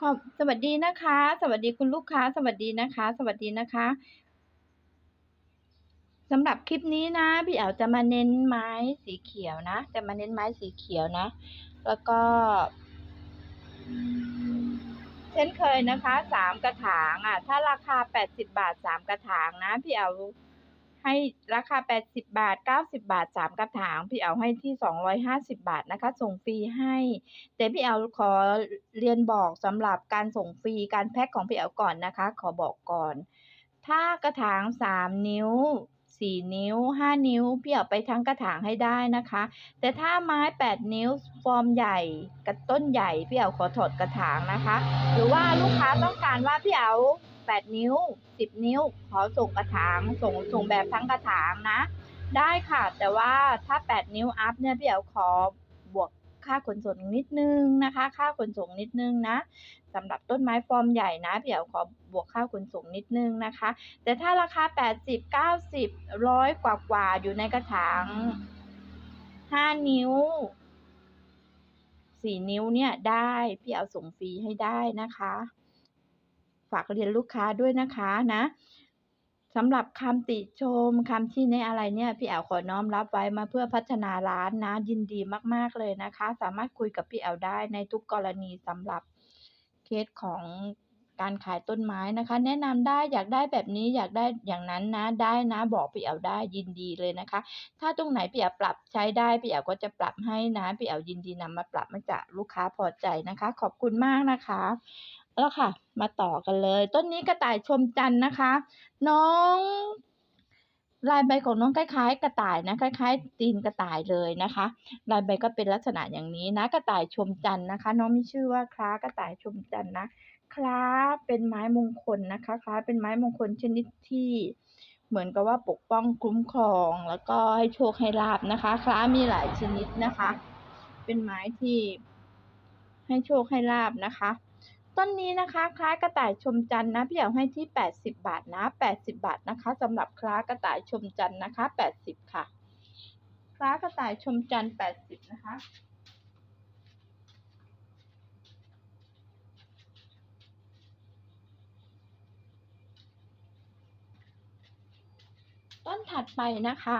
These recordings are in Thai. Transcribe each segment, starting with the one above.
ขอบสวัสดีนะคะ สวัสดีคุณลูกค้า สวัสดีนะคะ สวัสดีนะคะสำหรับคลิปนี้นะ พี่แอ๋วจะมาเน้นไม้สีเขียวนะ จะมาเน้นไม้สีเขียวนะ แล้วก็ เช่นเคยนะคะ3กระถางอะถ้าราคา80บาท3กระถางนะ พี่แอ๋ว ให้ราคา 80 บาท 90 บาท 3 กระถาง พี่แอ๋วให้ที่ 250 บาทนะคะ ส่งฟรีให้ แต่พี่แอ๋ขอเรียนบอกสำหรับการส่งฟรีการแพ็กของพี่แอ๋ก่อนนะคะ ขอบอกก่อน ถ้ากระถาง 3 นิ้ว4นิ้ว5นิ้วพี่แอ๋วไปทั้งกระถางให้ได้นะคะ แต่ถ้าไม้8นิ้วฟอร์มใหญ่กระต้นใหญ่พี่แอ๋ขอถอดกระถางนะคะ หรือว่าลูกค้าต้องการว่าพี่แอ๋ 8 นิ้ว 10 นิ้ว ขอส่งกระถางส่งส่งแบบทั้งกระถางนะ ได้ค่ะ แต่ว่าถ้า 8 นิ้วอัปเนี่ยพี่แอ๋วขอบวกค่าขนส่งนิดนึงนะคะ ค่าขนส่งนิดนึงนะสำหรับต้นไม้ฟอร์มใหญ่นะพี่แอ๋วขอบวกค่าขนส่งนิดนึงนะคะ แต่ถ้าราคา 80 90 100 กว่าๆอยู่ในกระถาง 5 นิ้ว4นิ้วเนี่ยได้ พี่แอ๋ส่งฟรีให้ได้นะคะ ฝากเรียนลูกค้าด้วยนะคะนะสำหรับคำติชมคำชี้แนะอะไรเนี่ยพี่แอ๋วขอน้อมรับไว้มาเพื่อพัฒนาร้านนะยินดีมากๆเลยนะคะ สามารถคุยกับพี่แอ๋วได้ในทุกกรณีสำหรับเคสของการขายต้นไม้นะคะ แนะนำได้อยากได้แบบนี้อยากได้อย่างนั้นนะได้นะบอกพี่แอ๋วได้ยินดีเลยนะคะ ถ้าตรงไหนพี่แอ๋วปรับใช้ได้พี่แอ๋วก็จะปรับให้นะพี่แอ๋วยินดีนำมาปรับให้จากลูกค้าพอใจนะคะ ขอบคุณมากนะคะ แล้วค่ะ มาต่อกันเลย ต้นนี้กระต่ายชมจันทร์นะคะ น้องลายใบของน้องคล้ายๆ กระต่ายนะคล้าย ๆ ตีนกระต่ายเลยนะคะ ลายใบก็เป็นลักษณะอย่างนี้นะ กระต่ายชมจันทร์นะคะ น้องมีชื่อว่าคล้ากระต่ายชมจันทร์นะคล้าเป็นไม้มงคลนะคะคล้าเป็นไม้มงคลชนิดที่เหมือนกับว่าปกป้องคุ้มครอง แล้วก็ให้โชคให้ลาภนะคะ คล้ามีหลายชนิดนะคะ เป็นไม้ที่ให้โชคให้ลาภนะคะ ต้นนี้นะคะคล้ากระต่ายชมจันทร์นะพี่แอ๋วให้ที่ 80 บาทนะ 80 บาทนะคะสำหรับคล้ากระต่ายชมจันทร์นะคะ 80 ค่ะคล้ากระต่ายชมจันทร์80 นะคะต้นถัดไปนะคะ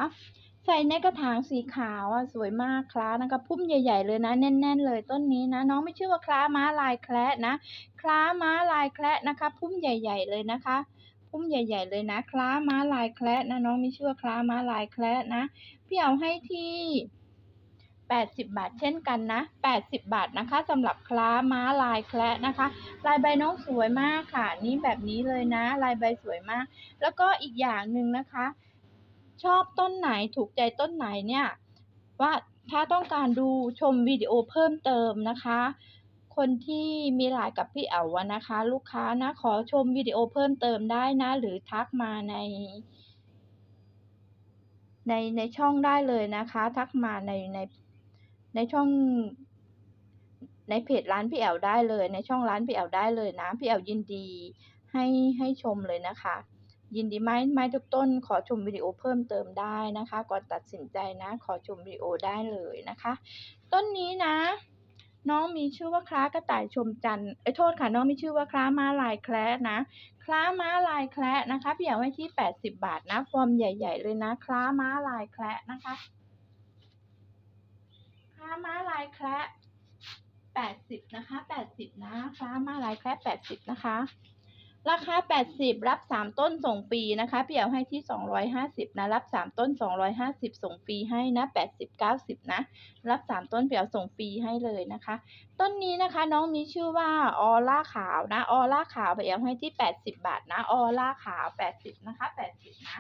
ใส่ในกระถางสีขาวอะสวยมากคล้านะคะพุ่มใหญ่ ๆ เลยนะ แน่น ๆ เลยต้นนี้นะ น้องไม่ชื่อว่าคล้าม้าลายแคระนะ คล้าม้าลายแคระนะคะ พุ่มใหญ่ ๆ เลยนะคะพุ่มใหญ่ ๆ เลยนะ คล้าม้าลายแคระนะน้องมีชื่อว่าคล้าม้าลายแคระนะพี่เอาให้ที่80 บาทเช่นกันนะ 80 บาทนะคะสำหรับคล้าม้าลายแคระนะคะ ลายใบน้องสวยมากค่ะ นี่แบบนี้เลยนะ ลายใบสวยมาก แล้วก็อีกอย่างหนึ่งนะคะ ชอบต้นไหนถูกใจต้นไหนเนี่ย ว่าถ้าต้องการดูชมวิดีโอเพิ่มเติมนะคะ คนที่มีไลน์กับพี่แอ๋วนะคะ ลูกค้านะขอชมวิดีโอเพิ่มเติมได้นะ หรือทักมาใน ในในช่องได้เลยนะคะ ทักมาในในในช่องในเพจร้านพี่แอ๋วได้เลย ในช่องร้านพี่แอ๋วได้เลยนะ พี่แอ๋วยินดีให้ให้ชมเลยนะคะ ยินดีไหมไม้ทุกต้น ขอชมวิดีโอเพิ่มเติมได้นะคะ ก่อนตัดสินใจนะ ขอชมวิดีโอได้เลยนะคะ ต้นนี้นะ น้องมีชื่อว่าคล้ากระต่ายชมจันทร์เอ๊ยโทษค่ะ น้องมีชื่อว่าคล้าม้าลายแคระนะคล้าม้าลายแคระนะคะพี่แอ๋วให้ที่ 80 บาทนะฟอร์มใหญ่ ๆ เลยนะคล้าม้าลายแคระนะคะคล้าม้าลายแคระ80 นะคะ 80 นะคล้าม้าลายแคระ80 นะคะ ราคา 80 รับ 3 ต้นส่งฟรีนะคะพี่แอ๋วให้ที่ 250 นะ รับ 3 ต้น 250 ส่งฟรีให้นะ 80 90 นะ รับ 3 ต้นพี่แอ๋วส่งฟรีให้เลยนะคะ ต้นนี้นะคะน้องมีชื่อว่าออร่าขาวนะ ออร่าขาวพี่แอ๋วให้ที่ 80 บาทนะ ออร่าขาว 80 นะคะ 80 นะ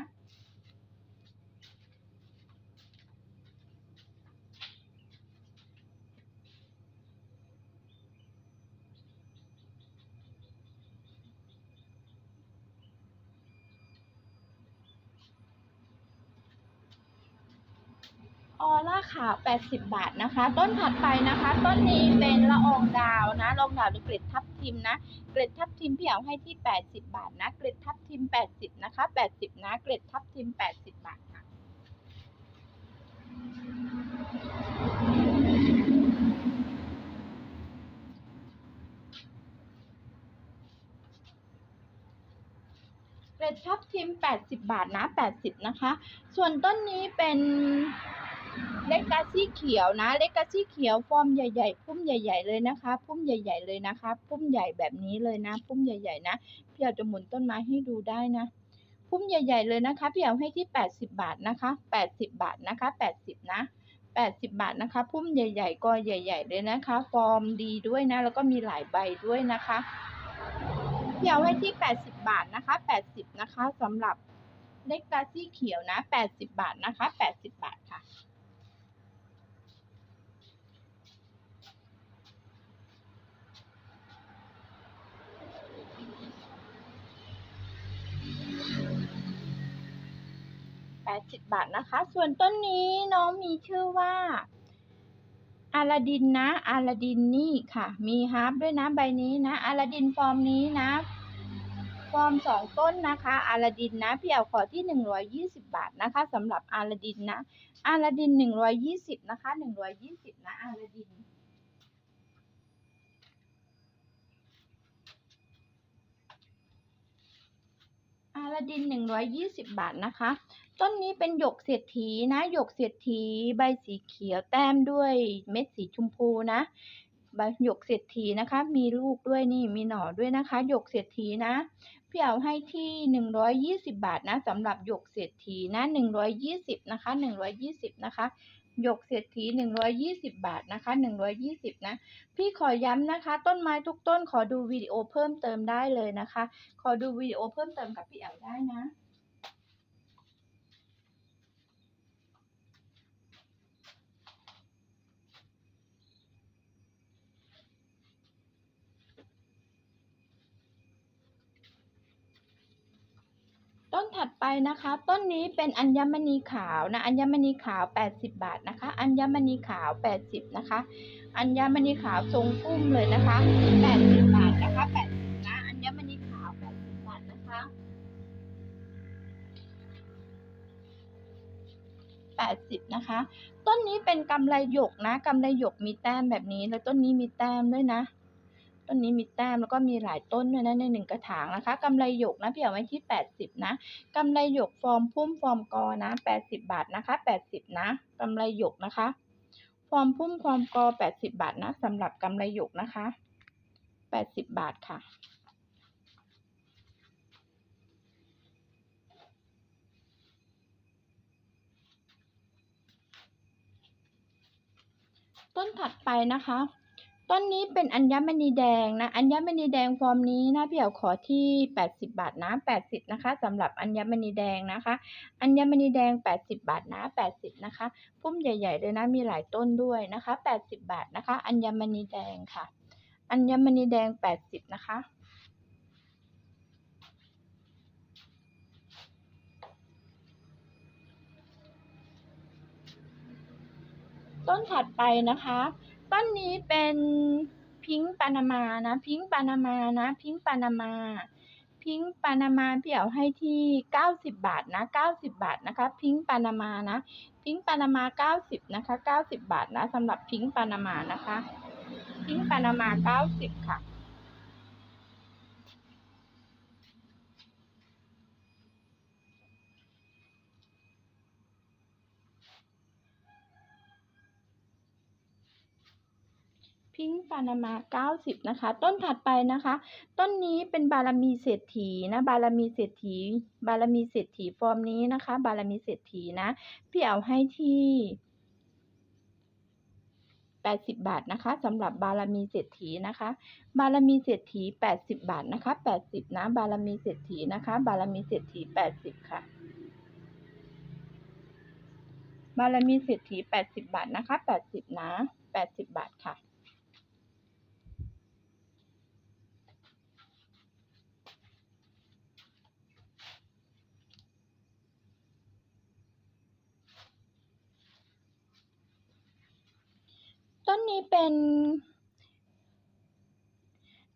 ออร่าขาว 80 บาทนะคะ ต้นถัดไปนะคะ ต้นนี้เป็นละอองดาวนะละอองดาวหรือเกล็ดทับทิมนะเกล็ดทับทิมพี่เอาให้ที่ 80 บาทนะเกล็ดทับทิม 80 นะคะ 80 นะ เกล็ดทับทิม 80 บาทค่ะเกรดทับทิม 80 บาทนะ 80 นะคะ ส่วนต้นนี้เป็น เลกาซี่เขียวนะเลกาซี่เขียวฟอร์มใหญ่ๆ พุ่มใหญ่ ๆเลยนะคะ พุ่มใหญ่ ๆเลยนะคะ พุ่มใหญ่แบบนี้เลยนะ พุ่มใหญ่ๆนะพี่เอาจะหมุนต้นไม้ให้ดูได้นะ พุ่มใหญ่ ๆเลยนะคะพี่เอาให้ที่ 80 บาทนะคะ 80 บาทนะคะ 80 นะ80 บาทนะคะ พุ่มใหญ่ ๆ ก็ใหญ่ ๆ เลยนะคะ ฟอร์มดีด้วยนะ แล้วก็มีหลายใบด้วยนะคะพี่เอาไว้ที่ 80 บาทนะคะ 80 นะคะสำหรับเล็กกาซี่เขียวนะ 80 บาทนะคะ 80 บาทค่ะ 80 บาทนะคะ ส่วนต้นนี้น้องมีชื่อว่าอาลาดินนะอาลาดินนี่ค่ะ มีฮาร์ปด้วยนะใบนี้นะอาลาดินฟอร์มนี้นะ ฟอร์มสองต้นนะคะอาลาดินนะพี่เอาขอที่ 120 บาทนะคะสำหรับอาลาดินนะอาลาดิน 120 นะคะ 120 นะอาลาดินอาลาดิน 120 บาทนะคะ ต้นนี้เป็นหยกเศรษฐีนะหยกเศรษฐี ใบสีเขียวแต้มด้วยเม็ดสีชมพูนะใบหยกเศรษฐีนะคะ มีลูกด้วยนี่มีหน่อด้วยนะคะหยกเศรษฐีนะพี่เอาให้ที่ 120 บาทนะสำหรับหยกเศรษฐีนะ 120 นะคะ 120 นะคะหยกเศรษฐี 120 บาทนะคะ 120 นะ พี่ขอย้ำนะคะ ต้นไม้ทุกต้นขอดูวิดีโอเพิ่มเติมได้เลยนะคะ ขอดูวิดีโอเพิ่มเติมกับพี่แอลได้นะ ต้นถัดไปนะคะ ต้นนี้เป็นอัญมณีขาวนะ อัญมณีขาว 80 บาทนะคะ อัญมณีขาว 80 นะคะ อัญมณีขาวทรงพุ่มเลยนะคะ 80 บาทนะคะ 80 นะ อัญมณีขาว 80 บาทนะคะ 80 นะคะ ต้นนี้เป็นกำไรหยกนะกำไรหยกมีแต้มแบบนี้ แล้วต้นนี้มีแต้มด้วยนะ ต้นนี้มีแต้มแล้วก็มีหลายต้นด้วยนะในหนึ่งกระถางนะคะกำไรหยกนะพี่เอาไว้ที่ 80 นะกำไรหยกฟอร์มพุ่มฟอร์มกอนะ 80 บาทนะคะ 80 นะกำไรหยกนะคะฟอร์มพุ่มฟอร์มกอ 80 บาทนะสำหรับกำไรหยกนะคะ 80 บาทค่ะต้นถัดไปนะคะ ต้นนี้เป็นอัญมณีแดงนะ อัญมณีแดงฟอร์มนี้นะพี่เอาขอที่ 80 บาทนะ 80 นะคะสำหรับอัญมณีแดงนะคะ อัญมณีแดง 80 บาทนะ 80 นะคะพุ่มใหญ่ ๆ เลยนะ มีหลายต้นด้วยนะคะ 80 บาทนะคะ อัญมณีแดงค่ะ อัญมณีแดง 80 นะคะต้นถัดไปนะคะ ต้นนี้เป็นพิงปานามานะ พิงปานามานะ พิงปานามา พิงปานามาเพี่ยวให้ที่ 90 บาทนะ 90 บาทนะคะ พิงปานามานะ พิงปานามา 90 นะคะ 90 บาทนะสำหรับพิงปานามานะคะ พิงปานามา 90 ค่ะ พิงค์ปานามา 90 นะคะ ต้นถัดไปนะคะ ต้นนี้เป็นบารมีเศรษฐีนะ บารมีเศรษฐี บารมีเศรษฐีฟอร์มนี้นะคะ บารมีเศรษฐีนะ พี่เอาให้ที่ 80 บาทนะคะสำหรับบารมีเศรษฐีนะคะ บารมีเศรษฐี 80 บาทนะคะ 80 นะ บารมีเศรษฐีนะคะ บารมีเศรษฐี 80 ค่ะบารมีเศรษฐี 80 บาทนะคะ 80 นะ 80 บาทค่ะ ต้นนี้เป็น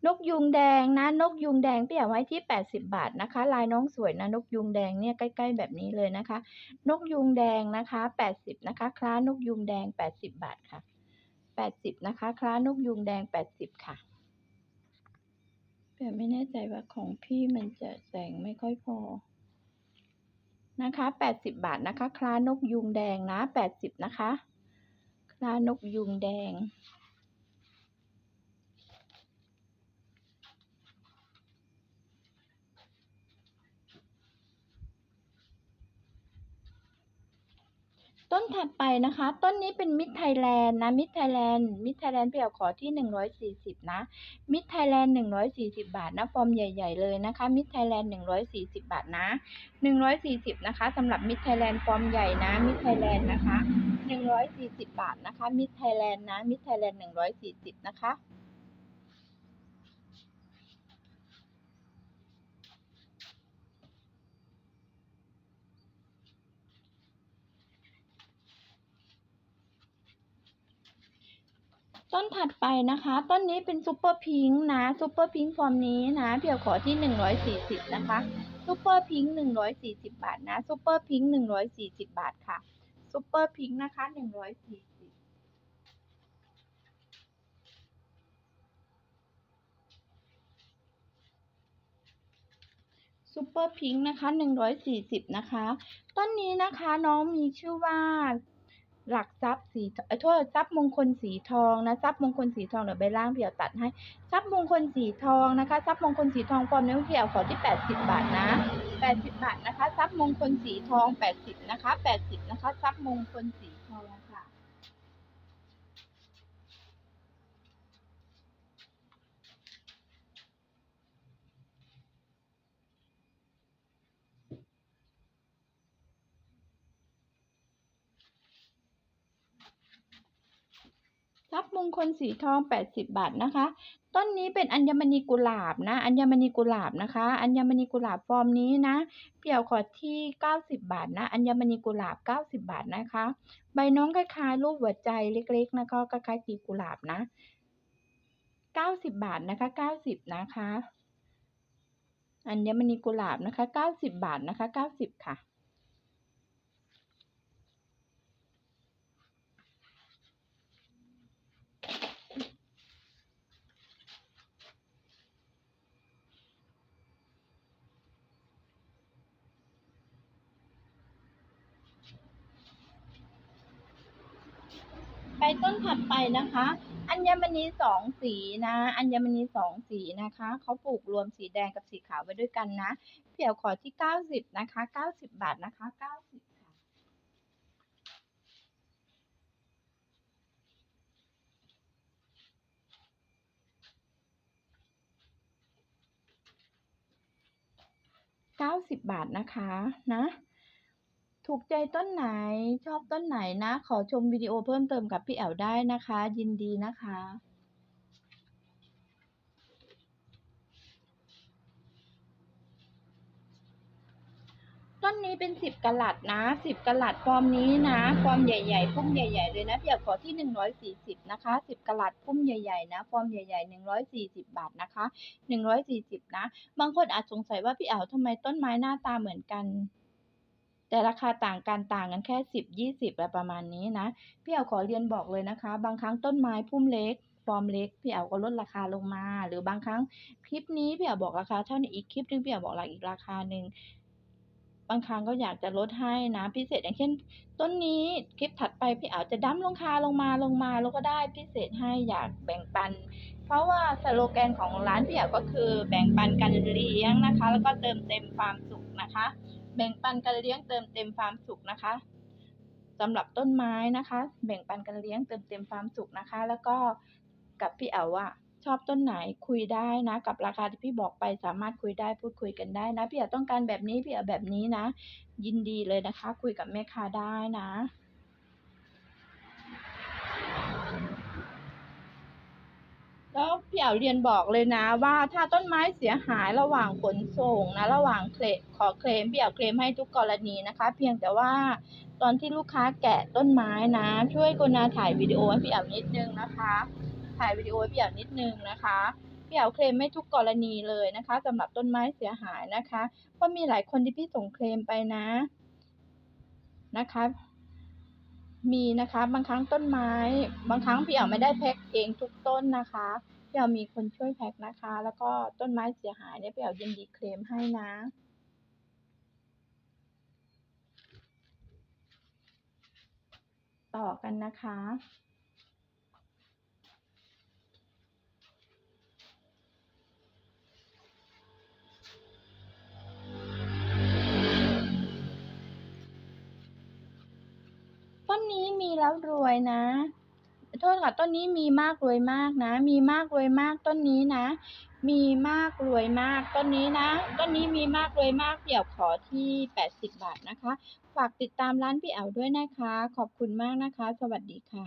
นกยูงแดงนะ นกยูงแดงพี่เอาไว้ที่ 80 บาทนะคะ ลายน้องสวยนะ นกยูงแดงเนี่ยใกล้ ๆ แบบนี้เลยนะคะ นกยูงแดงนะคะ 80 นะคะ คล้านกยูงแดง 80 บาทค่ะ 80 นะคะ คล้านกยูงแดง 80 ค่ะแต่ไม่แน่ใจว่าของพี่มันจะแสงไม่ค่อยพอนะคะแปดสิบบาทนะคะ คล้านกยุงแดงนะแปดสิบนะคะ คลานกยุงแดง ต้นถัดไปนะคะ ต้นนี้เป็นมิตรไทยแลนด์นะ มิตรไทยแลนด์ มิตรไทยแลนด์พี่เอาขอที่หนึ่งร้อยสี่สิบนะ มิตรไทยแลนด์หนึ่งร้อยสี่สิบาทนะ ฟอร์มใหญ่ ๆ เลยนะคะ มิตรไทยแลนด์หนึ่งร้อยสี่สิบาทนะหนึ่งร้อยสี่สิบนะคะสำหรับมิตรไทยแลนด์ฟอร์มใหญ่นะ มิตรไทยแลนด์นะคะ หนึ่งร้อยสี่สิบาทนะคะ มิตรไทยแลนด์นะ มิตรไทยแลนด์หนึ่งร้อยสี่สิบนะคะ ต้นถัดไปนะคะ ต้นนี้เป็นซูเปอร์พิงค์นะ ซูเปอร์พิงค์ฟอร์มนี้นะ เพียวขอที่หนึ่งร้อยสี่สิบนะคะ ซูเปอร์พิงค์หนึ่งร้อยสี่สิบบาทนะ ซูเปอร์พิงค์หนึ่งร้อยสี่สิบบาทค่ะ ซูเปอร์พิงค์นะคะหนึ่งร้อยสี่สิบซูเปอร์พิงค์นะคะหนึ่งร้อยสี่สิบนะคะ ต้นนี้นะคะน้องมีชื่อว่า หลักทรัพย์สีไอ้โทษทรัพย์มงคลสีทองนะทรัพย์มงคลสีทองเดี๋ยวใบล่างเดี่ยวตัดให้ทรัพย์มงคลสีทองนะคะทรัพย์มงคลสีทองฟอร์มนี้เพี่ยวขอที่แปดสิบบาทนะแปดสิบบาทนะคะทรัพย์มงคลสีทองแปดสิบนะคะแปดสิบนะคะทรัพย์มงคลสีทองค่ะ ทรัพย์มงคลสีทอง 80 บาทนะคะ ต้นนี้เป็นอัญมณีกุหลาบนะ อัญมณีกุหลาบนะคะ อัญมณีกุหลาบฟอร์มนี้นะ เปี่ยวขอที่ 90 บาทนะ อัญมณีกุหลาบ 90 บาทนะคะ ใบน้องคล้ายๆรูปหัวใจเล็กๆนะคะคล้ายๆกีบกุหลาบนะ 90 บาทนะคะ 90 นะคะ อัญมณีกุหลาบนะคะ 90 บาทนะคะ 90 ค่ะ ไปต้นถัดไปนะคะ อัญมณีสองสีนะ อัญมณีสองสีนะคะเขาปลูกรวมสีแดงกับสีขาวไว้ด้วยกันนะเปี่ยวขอที่เก้าสิบนะคะเก้าสิบบาทนะคะเก้าสิบค่ะเก้าสิบบาทนะคะนะ ถูกใจต้นไหน ชอบต้นไหนนะ ขอชมวิดีโอเพิ่มเติมกับพี่แอวได้นะคะ ยินดีนะคะต้นนี้เป็นสิบกะลัดนะสิบกะลัดฟอร์มนี้นะฟอร์มใหญ่ๆพุ่มใหญ่ ๆ เลยนะพี่อยากขอที่หนึ่งร้อยสี่สิบนะคะสิบกะลัดพุ่มใหญ่ๆนะฟอร์มใหญ่ๆหนึ่งร้อยสี่สิบบาทนะคะหนึ่งร้อยสี่สิบนะ บางคนอาจสงสัยว่าพี่แอ๋วทำไมต้นไม้หน้าตาเหมือนกัน แต่ราคาต่างกันต่างกันแค่สิบยี่สิบอะไรประมาณนี้นะ พี่แอ๋ขอเรียนบอกเลยนะคะ บางครั้งต้นไม้พุ่มเล็กฟอร์มเล็กพี่แอ๋ก็ลดราคาลงมา หรือบางครั้งคลิปนี้พี่แอ๋บอกราคาเท่านี้อีกคลิปนึงพี่แอ๋บอกราคาอีกราคาหนึ่งบางครั้งก็อยากจะลดให้นะพิเศษอย่างเช่น ต้นนี้คลิปถัดไปพี่อาจจะดั้มลงคาลงมาลงมาแล้วก็ได้พิเศษให้อยากแบ่งปัน เพราะว่าสโลแกนของร้านพี่อาก็คือแบ่งปันกันเลี้ยงนะคะ แล้วก็เติมเต็มความสุขนะคะ บ่งปันกันเลี้ยงเติมเต็มความสุขนะคะสำหรับต้นไม้นะคะ แบ่งปันกันเลี้ยงเติมเต็มความสุขนะคะ แล้วก็กับพี่เอ๋ว่ะชอบต้นไหนคุยได้นะ กับราคาที่พี่บอกไปสามารถคุยได้พูดคุยกันได้นะ พี่เอาต้องการแบบนี้พี่เอาแบบนี้นะ ยินดีเลยนะคะ คุยกับแม่ค้าได้นะ แล้วพี่เอาเรียนบอกเลยนะว่าถ้าต้นไม้เสียหายระหว่างขนส่งนะระหว่างเคลขอเคลมพี่เอาเคลมให้ทุกกรณีนะคะ เพียงแต่ว่าตอนที่ลูกค้าแกะต้นไม้นะ ช่วยกรุณาถ่ายวิดีโอให้พี่เอานิดนึงนะคะ ถ่ายวิดีโอให้พี่เอานิดนึงนะคะพี่เอาเคลมไม่ทุกกรณีเลยนะคะสำหรับต้นไม้เสียหายนะคะเพราะมีหลายคนที่พี่ส่งเคลมไปนะนะคะ มีนะคะ บางครั้งต้นไม้ บางครั้งพี่เอาไม่ได้แพ็คเองทุกต้นนะคะพี่เอ๋อมีคนช่วยแพ็กนะคะ แล้วก็ต้นไม้เสียหายเนี่ยพี่เอ๋อยินดีเคลมให้นะต่อกันนะคะ แล้วรวยนะ โทษค่ะต้นนี้มีมากรวยมากนะ มีมากรวยมากต้นนี้นะ มีมากรวยมากต้นนี้นะ ต้นนี้มีมากรวยมากเดี๋ยวขอที่ 80 บาทนะคะ ฝากติดตามร้านพี่แอ๋วด้วยนะคะ ขอบคุณมากนะคะ สวัสดีค่ะ